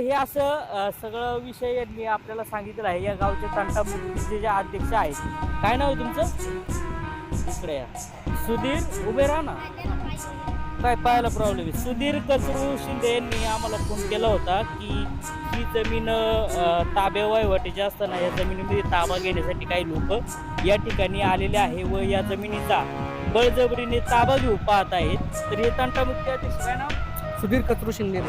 हे असं सगळं विषय यांनी आपल्याला सांगितलं आहे. या गावचे तंटामुक्तीचे म्हणजे जे अध्यक्ष आहेत. काय नाव आहे तुमचं? इकडे या. सुधीर उभे राहा ना. काय पाहायला प्रॉब्लेम आहे? सुधीर कचरू शिंदे यांनी आम्हाला फोन केला होता की ही जमीन अ, ताब्या असताना या जमिनीमध्ये ताबा घेण्यासाठी काही लोक या ठिकाणी आलेले आहे व या जमिनीचा बळजबरीने ताबा घेऊ पाहत आहेत. तर हे तंटामुक्ती अध्यक्ष काय नाव? सुधीर कचरू शिंदे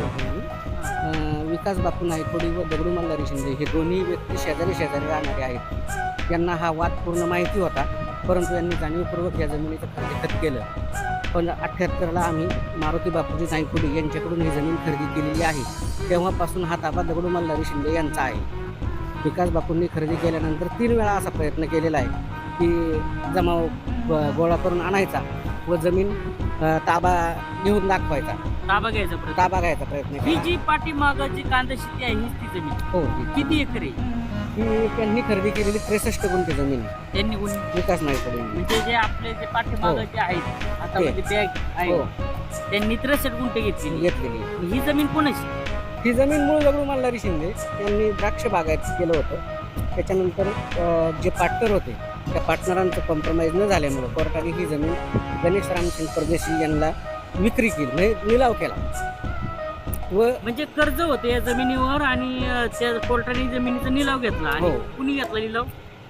विकास बापू नायकोडी व दगडू मल्हारी शिंदे हे दोन्ही व्यक्ती शेजारी शेजारी राहणारे आहेत. यांना हा वाद पूर्ण माहिती होता परंतु यांनी जाणीवपूर्वक या जमिनीचं खरेदीखत केलं. पण अठ्ठ्याहत्तरला आम्ही मारुती बापूजी नायकोडी यांच्याकडून ही जमीन खरेदी केलेली आहे. तेव्हापासून हा ताबा दगडू मल्हारी शिंदे यांचा आहे. विकास बापूंनी खरेदी केल्यानंतर तीन वेळा असा प्रयत्न केलेला आहे की जमाव गोळा करून आणायचा व जमीन ताबा घेऊन दाखवायचा. ताबा घ्यायचा प्रयत्न ताबा घ्यायचा प्रयत्न ही केला जी पाठीमागं जी कांदा शेती आहे हीच ती जमीन. हो. किती एकर आहे? ही त्यांनी खरेदी केलेली त्रेसष्ट गुंठे जमीन आहे. त्यांनी गुण- विकास नायकडे म्हणजे जे आपले जे पाठीमागं हो. जे आहेत आता ते. म्हणजे बॅग आहे हो. त्यांनी त्रेसष्ट गुंठे घेतलेली. घेतलेली. ही जमीन कोणाची? ही जमीन मूळ दगडू मल्हारी शिंदे. त्यांनी द्राक्ष बागायत केलं होतं. त्याच्यानंतर अं, जे पार्टनर होते त्या पार्टनरांचं कॉम्प्रोमाइज न झाल्यामुळं कोर्टाने ही जमीन गणेश रामसिंग परदेशी यांना विक्री केली म्हणजे निलाव केला. व म्हणजे कर्ज होते या जमिनीवर आणि अं, त्या कोर्टाने जमिनीचा निलाव घेतला. आणि हो. कुणी घेतला निलाव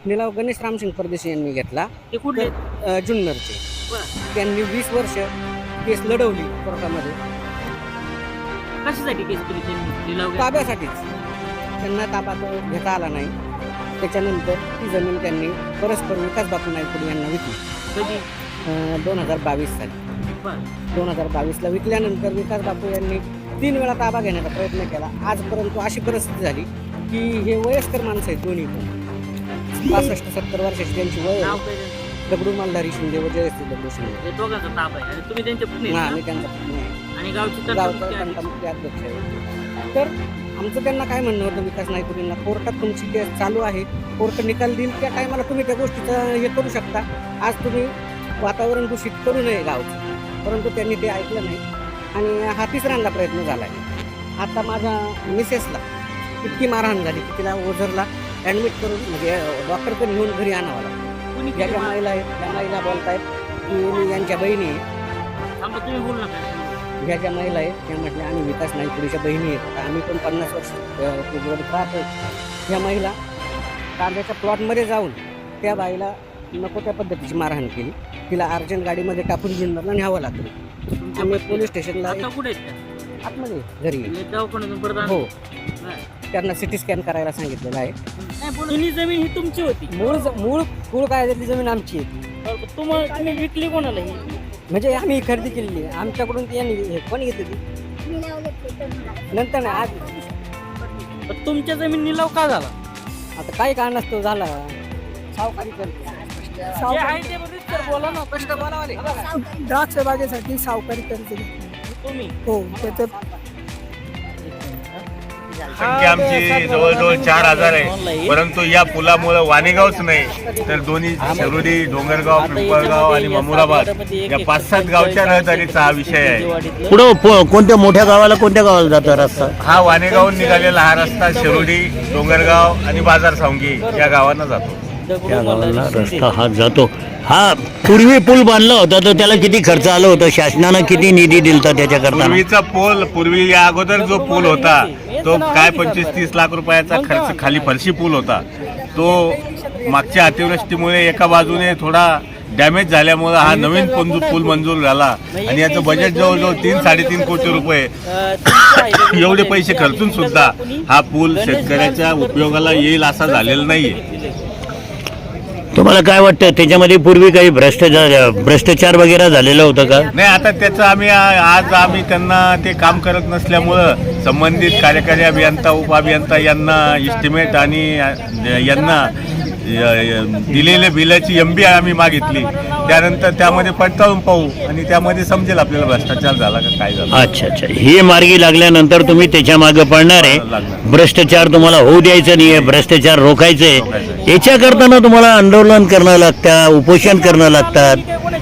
निलाव गणेश रामसिंग परदेशी यांनी घेतला. ते कुठले? अं, जुन्नरचे. बरं. त्यांनी वीस वर्ष केस लढवली कोर्टामध्ये. कशासाठी केस केली त्यांनी? निलाव घेतला? ताब्यासाठीच. त्यांना ताबा तो घेता आला नाही. त्याच्यानंतर ती जमीन त्यांनी परस्पर विकास बापू नायकुडी यांना विकली. कधी? दोन हजार बावीस साली. दोन हजार बावीसला विकल्यानंतर विकास बापू यांनी तीन वेळा ताबा घेण्याचा प्रयत्न केला. आजपर्यंत अशी परिस्थिती झाली की हे वयस्कर माणसं आहेत दोन्ही पण. पासष्ट सत्तर वर्षाची त्यांची वय? दगडू मल्हारी शिंदे व जयश्री दगडू शिंदे. हे तुम्ही आणि त्यांचा आणि गावची गावचा अध्यक्ष आहे तर आमचं त्यांना काय म्हणणं होतं विकास नायकुडींना कोर्टात तुमची केस चालू आहे. कोर्ट निकाल देईल त्या टायमाला तुम्ही त्या गोष्टीचं हे करू शकता. आज तुम्ही वातावरण दूषित करू नये गावचं. परंतु त्यांनी ते ऐकलं नाही. आणि हा तिसऱ्यांदा प्रयत्न झाला आहे. आता माझ्या मिसेसला इतकी मारहाण झाली की तिला ओझरला ॲडमिट करून म्हणजे डॉक्टरकडे नेऊन घरी आणावं कुणी ज्या ज्या महिला आहेत त्या महिला बोलतायत की मी यांच्या बहिणी आहे. ज्या ज्या महिला आहेत त्या म्हटल्या आम्ही विकास नाईकपुरीच्या बहिणी आहेत. आम्ही पण पन्नास वर्ष राहतो ह्या महिला कांद्याच्या प्लॉटमध्ये जाऊन त्या बाईला नको त्या पद्धतीची मारहाण केली. तिला अर्जंट गाडीमध्ये टाकून जुन्नरला न्यावं लागलं. आम्ही पत्नी- पोलीस स्टेशनला आता कुठे? आतमध्ये घरी. म्हणजे दवाखान्यातून परत हो. त्यांना सिटी स्कॅन करायला सांगितलेलं आहे. जुनी जमीन ही तुमची होती. मूळ मूळ मूळ कायद्यातली जमीन आमची आहे. बरं, तुम्हाला तुम्ही विकली कोणाला ही? म्हणजे आम्ही खरेदी केलेली आमच्याकडून यांनी हे कोण घेतली ती नंतर नाही आज तुमच्या जमीन निलाव का झाला? आता काय कारणास्तव झाला. सावकारी करते. द्राक्ष बागेसाठी सावकारी कर्ज घेतलं. तुम्ही? हो त्याच्यात संख्या आमची जवळजवळ चार हजार आहे. परंतु या पुलामुळे वाणेगावच नाही तर दोन्ही शरुडी डोंगरगाव पिंपळगाव आणि ममुराबाद या पाच सात गावच्या रहदारीचा हा विषय आहे. पुढं पो- कोणत्या मोठ्या गावाला कोणत्या गावाला जातो रस्ता? हा वाणेगावून निघालेला हा रस्ता शिरोडी डोंगरगाव आणि बाजार सावंगी या गावांना जातो. त्या गावाला रस्ता हा जातो. हा पूर्वी पूल बांधला होता तर त्याला किती खर्च आला होता? शासनानं किती निधी दिलता त्याच्याकरता पूर्वीचा पूल पूर्वी या अगोदर जो पूल होता तो काय पंचवीस तीस लाख रुपयाचा खर्च खाली फरशी पूल होता. तो मागच्या अतिवृष्टीमुळे एका बाजूने थोडा डॅमेज झाल्यामुळे हा नवीन पंजू पूल मंजूर झाला. आणि याचं बजेट जवळजवळ तीन साडेतीन कोटी रुपये. एवढे पैसे खर्चून सुद्धा हा पूल शेतकऱ्याच्या उपयोगाला येईल असा झालेला नाहीये. तुम्हाला काय वाटतं? त्याच्यामध्ये पूर्वी काही भ्रष्टाचार भ्रष्टाचार वगैरे झालेला होता का? नाही आता त्याचं आम्ही आ- आज आम्ही त्यांना ते काम करत नसल्यामुळं संबंधित कार्यकारी अभियंता उपअभियंता यांना इस्टिमेट आणि अ, यांना दिलेल्या बिलाची एम बी आम्ही मागितली त्यानंतर त्यामध्ये पडताळून पाहू आणि त्यामध्ये समजेल आपल्याला भ्रष्टाचार झाला का काय झालं अच्छा अच्छा हे मार्गी लागल्यानंतर तुम्ही त्याच्यामागे पडणार आहे. भ्रष्टाचार तुम्हाला होऊ द्यायचं नाहीये भ्रष्टाचार रोखायचे. याच्या करताना तुम्हाला आंदोलन करणं लागतं उपोषण करणं लागतात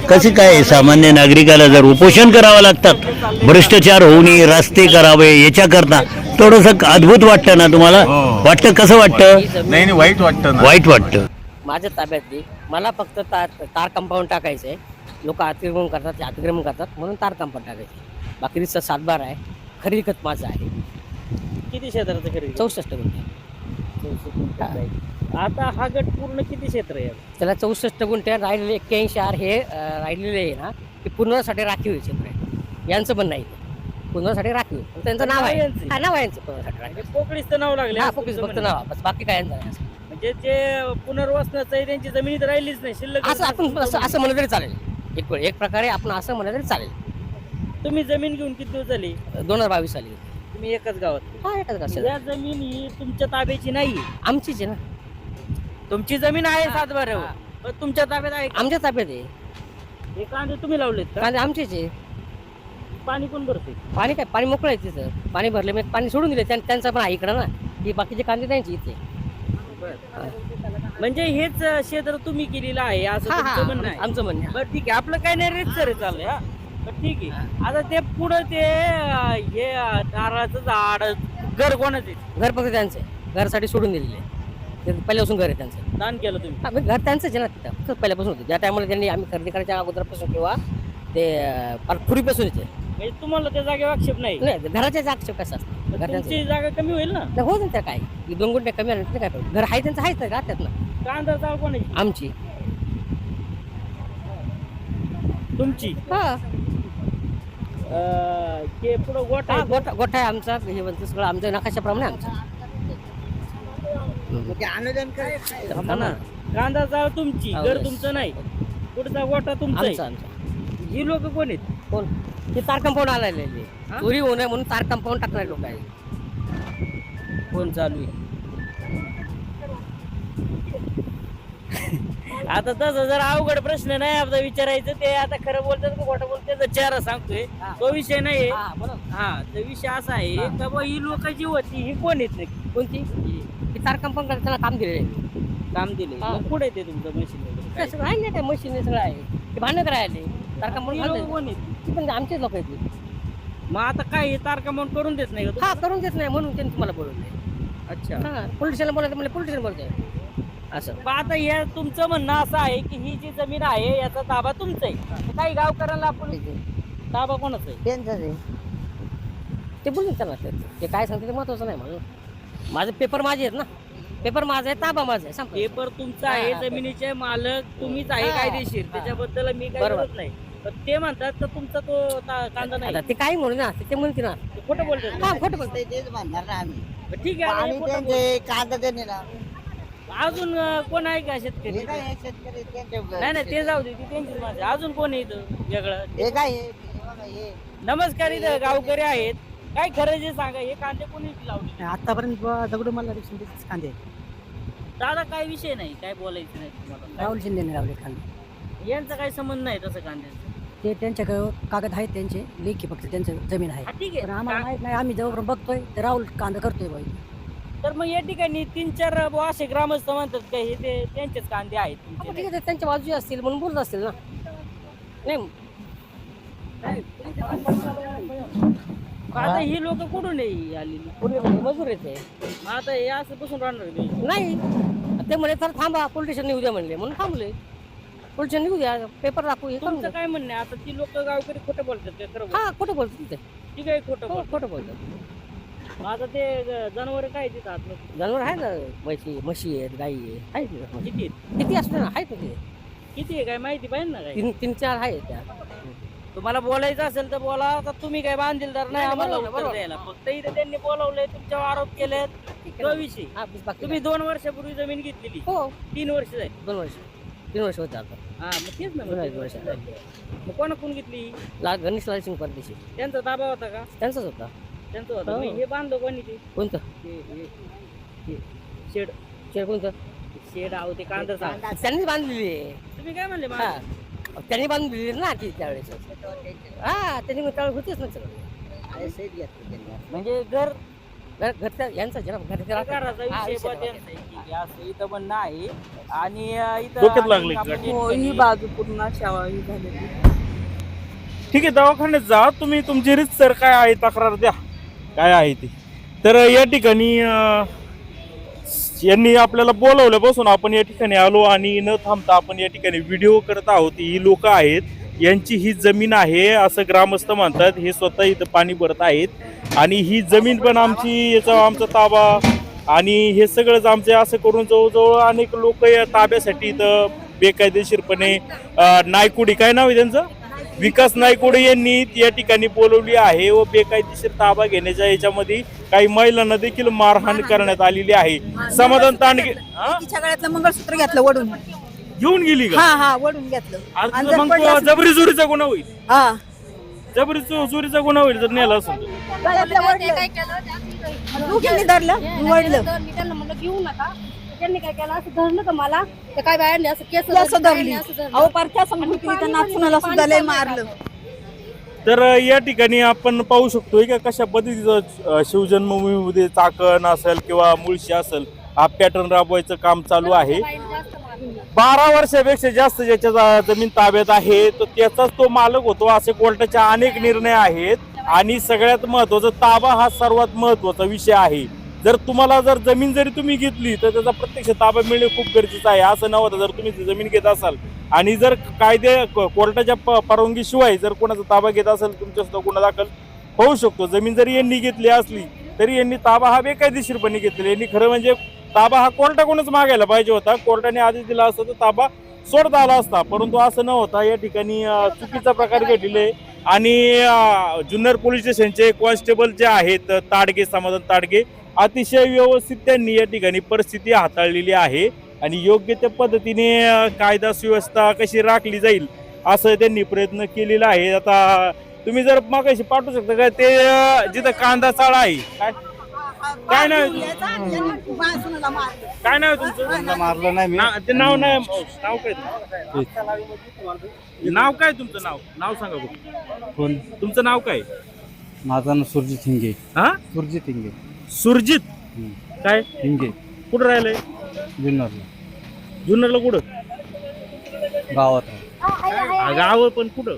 कसे काय आहे? सामान्य नागरिकाला जर उपोषण करावं लागतात भ्रष्टाचार होऊ नये रस्ते करावे याच्याकरता थोडस अद्भुत वाटतं ना तुम्हाला? हो. वाटतं कसं वाटतं? नाही नाही वाईट वाटतं ना. वाईट वाटतं. माझ्या ताब्यातली मला फक्त तार तार कंपाऊंड टाकायचं आहे लोक अतिक्रमण करतात ते अतिक्रमण करतात म्हणून तार कंपाऊंड टाकायचे बाकी रिक्षा सातबार आहे. खरेदी खत माझं आहे. किती क्षेत्राचं खरेदी चौसष्ट गुंठे. आता हा गट पूर्ण किती क्षेत्र आहे? त्याला चौसष्ट गुंठे राहिलेले एक्क्याऐंशी आर हे अं, राहिलेले आहे ना ते पुनर्साठी राखीव आहे क्षेत्र आहे. यांचं पण नाही. पुनर्साठी राखीव त्यांचं नाव आहे. यांचं? हा नाव आहे यांचं राखीव म्हणजे पोकळीचं नाव लागले हा फक्त फक्त. नाव. बस बाकी काय यांचं नाही. म्हणजे जे पुनर्वसनाचं आहे त्यांची जमिनीत राहिलीच नाही. शिल्लक असं आपण असं असं म्हणलं तरी चालेल. एक एक प्रकारे आपण असं म्हणलं तरी चालेल. तुम्ही जमीन घेऊन किती दिवस झाली? दोन हजार बावीस साली. तुम्ही एकाच गावात. हा एकाच गावात. या जमीन ही तुमच्या ताब्याची नाही. आमचीच आहे ना. तुमची जमीन आहे सातबार पण तुमच्या ताब्यात आहे का? आमच्या ताब्यात आहे. हे कांदे तुम्ही लावलेत का? कांदे आमचेच आहे. पाणी कोण भरते पाणी काय? पाणी मोकळं आहे तिथं. पाणी भरले मी पाणी सोडून दिले. त्यां- त्यांचं पण आहे इकडं ना. ही बाकीचे कांदे त्यांचे इथे. म्हणजे हेच क्षेत्र तुम्ही केलेलं आहे असं हा, तुमचं म्हणणं हा, आहे. आमचं म्हणणं आहे. बरं ठीक आहे. आपलं काय नाही रेट सर चाललंय हा. बरं ठीक आहे. आता ते पुढं ते अं, हे अं, नारळाचं झाड घर कोणाचे घर फक्त त्यांचं आहे. घरासाठी सोडून दिलेले आहे. ते पहिल्यापासून घर आहे त्यांचं. दान केलं तुम्ही. घर त्यांचंच आहे ना तिथं. पहिल्यापासून होतं. ज्या टायमाला त्यांनी आम्ही खरेदी करायच्या अगोदरपासून किंवा ते अं, फार येते म्हणजे तुम्हाला त्या जागेवर आक्षेप नाही. नाही घराच्या आक्षेप कसं असतं घर त्यांचं तुमची जागा कमी होईल ना? नाही, होत ना त्या काय दोन गुंठे कमी आले तर काय. घर आहे त्यांचं आहेच ना. कांदा चाळ कोणाची? आमची. तुमची? हा. अं, ते पुढं गोठा हा, आहे. गोठा गोठा आहे आमचा हे म्हणतं सगळं आमच्या नकाशाप्रमाणे आमचं. थांबा ना. कांदा चाळ तुमची हो, घर yes. तुमचं नाही. पुढचा गोठा तुमचा आमचं आहे. आमचं. ही लोक कोण आहेत? कोण? ते तार कंपाऊंड आलेले हा? चोरी होऊ नये म्हणून तार कंपाऊंड टाकणारे लोक आहे कोण चालू आहे? आता तसं जर अवघड प्रश्न नाही आपला विचारायचं ते आता खरं बोलतात का खोटं बोलतात चेहरा सांगतोय. हा. तो विषय नाही हा. हा तो विषय असा आहे हा. का बा ही लोक जी होती ही कोण येत नाही कोणती? ती तार कंपाऊंड करताना काम दिलेले काम दिले हा. मग पुढे ते तुमचं मशीन वगैरे? काय? सगळं आहे ना काय मशीन सगळं आहे. ते भांडण करायला तार ही. कंपाऊंड कोण आहेत? ती पण आमचेच लोक आहेत. मग आता काय हे तारका म्हणून करून देत नाही का हा तुम्हाला? करून देत नाही म्हणून त्यांनी तुम्हाला बोलवलंय. अच्छा. हा पोलिटिशियन बोलायचं म्हणजे पोलिटिशियन बोलतोय असं. मग आता हे तुमचं म्हणणं असं आहे की ही जी जमीन आहे याचा ताबा तुमचा आहे. काही गावकऱ्यांना आपण ताबा कोणाचा आहे? ते बोलून त्यांना ते ते काय सांगते ते महत्वाचं नाही म्हणून. माझे पेपर माझे आहेत ना. पेपर माझा आहे ताबा माझा आहे संपलं. पेपर तुमचा आहे हा. जमिनीचे मालक तुम्हीच आहे हा, कायदेशीर. हा. त्याच्याबद्दल मी काही बरोबर. बोलत नाही. पण ते म्हणतात तर तुमचा तो ता- कांदा नाही. आता ते काही म्हणू ना ते- ते म्हणते ना. ते खोटं बोलतात. हा खोटं बोलते तेच म्हणणार ना आम्ही. ठीक आहे आता हे आणि खोटं त्यांचे कांदा त्यांनी ना. अजून अं, कोण आहे का शेतकरी? हे काय हे शेतकरी त्यांचे नाही नाही ते जाऊ दे ती त्यांचीच अजून कोण आहे इथं वेगळं? हे काय हे बघा हे. नमस्कार इथं गावकरी आहेत. काय खरं जे सांगा हे कांदे कोणी लावले? आतापर्यंत दगडू शिंदेच कांदे. दादा काय विषय नाही काय बोलायचं नाही तुम्हाला. राहुल शिंदेने लावले कांदे. यांचा काही संबंध नाही तसं कांद्याचं. ते त्यांच्याकडे कागद आहेत त्यांचे लेखी फक्त त्यांचं जमीन आहे. ठीक पण आम्हाला आहे माहीत नाही आम्ही जवळ बघतोय ते राहुल कांदा करतोय बाई. तर मग या ठिकाणी तीन चार बुवा असे ग्रामस्थ म्हणतात का हे ते त्यांचेच कांदे आहेत तुमचे? ठीक. आहे ते त्यांच्या बाजू असतील म्हणून बोलत असतील ना. नाही. आता ही लोक कुठून आहे आलेली? पूर्वी मजूर येते मग आता हे असं बसून राहणार आहे ते. नाही. ते म्हणे तर थांबा पोलिटिशियन निघू द्या म्हणले. म्हणून थांबले पोलिटिशियन निघू द्या पेपर दाखवू हे करून तुमचं द्या. काय म्हणणं आहे? आता ती लोक गावकरी खोटं बोलतात खरं हा खोटं बोलतो ते? ठीक आहे खोटं हो, बोलतात. खोटं बोलतो आता ते जनावर काय तिथं जनावर आहे ना म्हशी म्हशी आहेत गाई आहे आहेत ना. किती आहेत? किती असते ना आहेत ना ते. किती आहे काय माहिती पाहिजे ना काय? तीन तीन चार आहेत त्या. तुम्हाला बोलायचं असेल तर बोला तर तुम्ही काय बांधीलदार नाही नाही, आम्हाला बरोबर, उत्तर बरोबर. द्यायला. फक्त इथे त्यांनी बोलावलंय तुमच्यावर आरोप केलेत. तो विषय हा बाकी तुम्ही दोन वर्षापूर्वी जमीन घेतलेली. हो. तीन वर्ष झाली. दोन वर्ष. तीन वर्ष होते आता. हा मग तेच ना वर्ष वर्ष. झाली. मग कोणा कोण घेतली? ला गणेश लालसिंग परदेशी त्यांचा ताबा होता का? त्यांचाच होता. त्यांचा होता हो. मग हे बांधलं कोणी ते कोणतं? हे- हे- हे शेड. शेड कोणतं? शेड आहो ते कांदा सांग त्यांनीच बांधलेली आहे. तुम्ही काय म्हणले हा. मग? त्यांनी बांधून दिली ना ती त्यावेळेस. हा त्यांनी मग त्यावेळेस होतीच ना सगळं. म्हणजे घर घर घरच्या यांचा जरा घरच्या घराचा हा, विषय विषय बा त्यांचा आहे. ठीक आहे, असं इथं म्हणणं आहे आणि अं, इथं डोक्यात लागली आपण गाठी. या हो ही बाजू पूर्ण ही झालेली. ठीक आहे दवाखान्यात जा. तुम्ही तुमची रीतसर काय आहे तक्रार द्या. काय आहे ती. तर या ठिकाणी अं, यांनी आपल्याला बोलवल्यापासून आपण या ठिकाणी आलो आणि न थांबता आपण या ठिकाणी व्हिडिओ करत आहोत. ही लोक आहेत. यांची ही जमीन आहे असं ग्रामस्थ म्हणतात. हे स्वतः इथं पाणी भरत आहेत. आणि ही जमीन पण आमची याचा आमचा ताबा आणि हे सगळंच आमचे असं करून जवळजवळ अनेक लोक या ताब्यासाठी इथं बेकायदेशीरपणे नायकुडी काय नाव आहे त्यांचं? विकास नायकुडे यांनी या ठिकाणी बोलवली आहे व बेकायदेशीर ताबा घेण्याच्या याच्यामध्ये काही महिलांना देखील मारहाण करण्यात आलेली आहे. समाधान तांडगे मंगळसूत्र घेतलं वडून. घेऊन गेली का? हा हा वडून घेतलं. आज आणि तर जर मग पडलं तो असं- जबरी चोरीचा गुन्हा होईल. हा. जबरी चो- चोरीचा गुन्हा होईल जर नेला असेल तर. गळ्यातलं वडलं दोघींनी धरलं वडलं मी त्यांना म्हणलं घेऊ नका. त्यांनी काय केलं असं धरलं का मला? तर काय बाहेर असं केस असं धरली. अहो पारख्या समोर त्यांना नाचुनाला सुद्धा लय मारलं. तर अ, या ठिकाणी आपण पाहू शकतोय का कशा पद्धतीचं अ, शिवजन्मभूमीमध्ये चाकण असेल किंवा मुळशी असेल हा पॅटर्न राबवायचं काम चालू आहे. बारा वर्षापेक्षा जास्त ज्याच्या जमीन ताब्यात आहे तर त्याचाच तो मालक होतो असे कोर्टाचे अनेक निर्णय आहेत. आणि सगळ्यात महत्त्वाचा ताबा हा सर्वात महत्त्वाचा विषय आहे. जर तुम्हाला जर जमीन जरी तुम्ही घेतली तर त्याचा प्रत्यक्ष ताबा मिळणे खूप गरजेचं आहे. असं नव्हतं जर तुम्ही ती जमीन घेत असाल आणि जर कायदे कोर्टाच्या प- परवानगीशिवाय जर कोणाचा ताबा घेत असेल तुमच्यासुद्धा गुन्हा दाखल होऊ शकतो. जमीन जरी यांनी घेतली असली तरी यांनी ताबा हा बेकायदेशीरपणे घेतलेला यांनी खरं म्हणजे ताबा हा कोर्टाकडूनच मागायला पाहिजे होता. कोर्टाने आदेश दिला असता तर ताबा सोडता आला असता. परंतु असं न होता या ठिकाणी चुकीचा प्रकार घडलेला आहे. आणि जुन्नर पोलीस स्टेशनचे कॉन्स्टेबल जे आहेत ताडगे समाधान ताडगे अतिशय व्यवस्थित त्यांनी या ठिकाणी परिस्थिती हाताळलेली आहे. आणि योग्य त्या पद्धतीने कायदा सुव्यवस्था कशी राखली जाईल असं त्यांनी प्रयत्न केलेला आहे. आता तुम्ही जर मग पाठवू शकता का? ते जिथं कांदा चाळ आहे. काय? काय नाव आहे तुमचं? काय नाव आहे तुमचं? मारलं नाही ना- ते नाव नाही नाव काय तुमचं? नाव काय तुमचं नाव? नाव सांगा बघू. कोण? तुमचं नाव काय? माझं नाव सुरजित हिंगे. हा? सुरजित हिंगे. सुरजित? काय? हिंगे. कुठं राहिलंय? जुन्नरला. जुन्नरला कुठं? गावात. आ, गाव पण कुठं?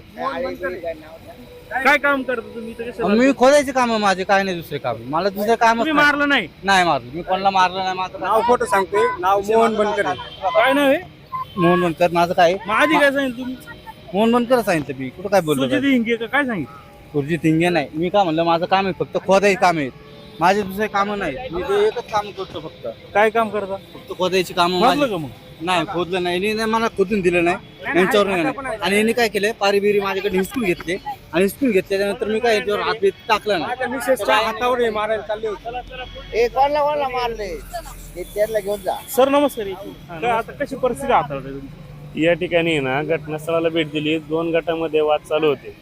काय काम करता तुम्ही इथं? कशाला? मी खोदायचे काम माझे काय नाही दुसरे काम. मला दुसरे काम तुम्ही मारलं नाही? नाही मारलं. मी कोणाला मारलं नाही माझं नाव खोटं सांगतोय. नाव मोहन बनकर आहे. काय नाव आहे? मोहन बनकर माझं काय? माझी काय सांगितलं तुम्ही? मोहन बनकर सांगितलं मी. कुठं काय बोललो सुजित हिंगे का? काय सांगितलं? सुरजित हिंगे नाही. मी काय म्हणलं माझं काम आहे फक्त खोदायची काम आहे. माझे दुसरे कामं नाही. मी ते एकच काम करतो फक्त. काय काम करता? फक्त खोदायची कामं का मग? नाही खोदलं नाही. यांनी मला खोदून दिलं नाही. यांच्यावर नाही आणि यांनी काय केलं? पारी बिरी माझ्याकडे हिसकून घेतले. आणि हिसकून घेतल्यानंतर मी काय याच्यावर हात बीत टाकला नाही. हातावर मारायला चालले होते. ए कोणाला कोणाला मारले? ते त्यांना घेऊन जा. सर नमस्कार. काय आता कशी परिस्थिती हाताळताय तुम्ही या ठिकाणी ना घटनास्थळाला भेट दिली. दोन गटामध्ये वाद चालू होते.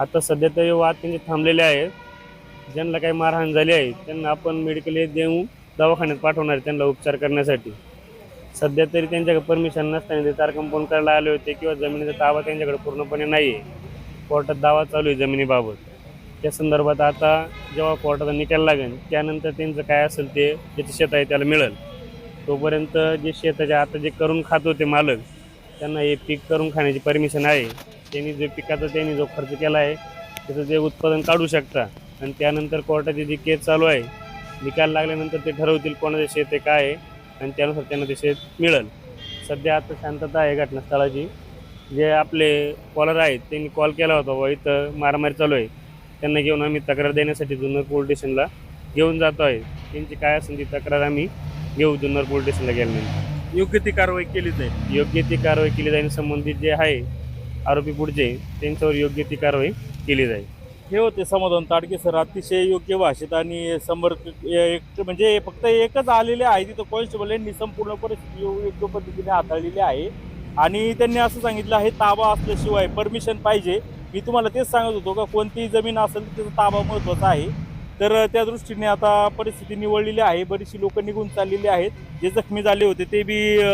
आता सध्या तरी वाद त्यांचे थांबलेले आहेत. ज्यांना काही मारहाण झाली आहे त्यांना आपण मेडिकल देऊन दवाखान्यात पाठवणार आहे त्यांना उपचार करण्यासाठी. सध्या तरी त्यांच्याकडे परमिशन नसताना ते चार कंपाऊंड करायला आले होते किंवा जमिनीचा ताबा त्यांच्याकडे पूर्णपणे नाही आहे कोर्टात दावा चालू आहे जमिनीबाबत. त्या संदर्भात आता जेव्हा कोर्टाचा निकाल लागेल त्यानंतर त्यांचं काय असेल ते ज्याचं शेत आहे त्याला मिळेल. तोपर्यंत जे शेताचे आता जे करून खात होते मालक त्यांना हे पीक करून खाण्याची परमिशन आहे. त्यांनी जे पिकाचा त्यांनी जो खर्च केला आहे त्याचं जे उत्पादन काढू शकता. आणि त्यानंतर कोर्टाची जी केस चालू आहे निकाल लागल्यानंतर ते ठरवतील कोणाचं शेत आहे काय आहे. आणि त्यानुसार त्यांना ते शेत मिळेल. सध्या आता शांतता आहे घटनास्थळाची. जे आपले कॉलर आहेत त्यांनी कॉल केला होता बाबा इथं मारामारी चालू आहे. त्यांना घेऊन आम्ही तक्रार देण्यासाठी जुन्नर पोलीस स्टेशनला घेऊन जातो आहे. त्यांची काय असेल ती तक्रार आम्ही घेऊ जुन्नर पोलीस स्टेशनला गेल्यानंतर. योग्य ती कारवाई केली जाईल. योग्य ती कारवाई केली जाईल संबंधित जे आहे आरोपी पुढचे त्यांच्यावर योग्य ती कारवाई केली जाईल. हे होते समाधान ताडके सर. अतिशय योग्य भाषेत आणि समर्थ एक म्हणजे फक्त एकच आलेले आहे तिथं कॉन्स्टेबल यांनी संपूर्ण परिस्थिती योग्य पद्धतीने हाताळलेली आहे. आणि त्यांनी असं सांगितलं आहे ताबा असल्याशिवाय परमिशन पाहिजे. मी तुम्हाला तेच सांगत होतो का कोणतीही जमीन असेल तर त्याचा ताबा महत्त्वाचा आहे. तर त्या दृष्टीने आता परिस्थिती निवडलेली आहे. बरीचशी लोकं निघून चाललेली आहेत. जे जखमी झाले होते ते बी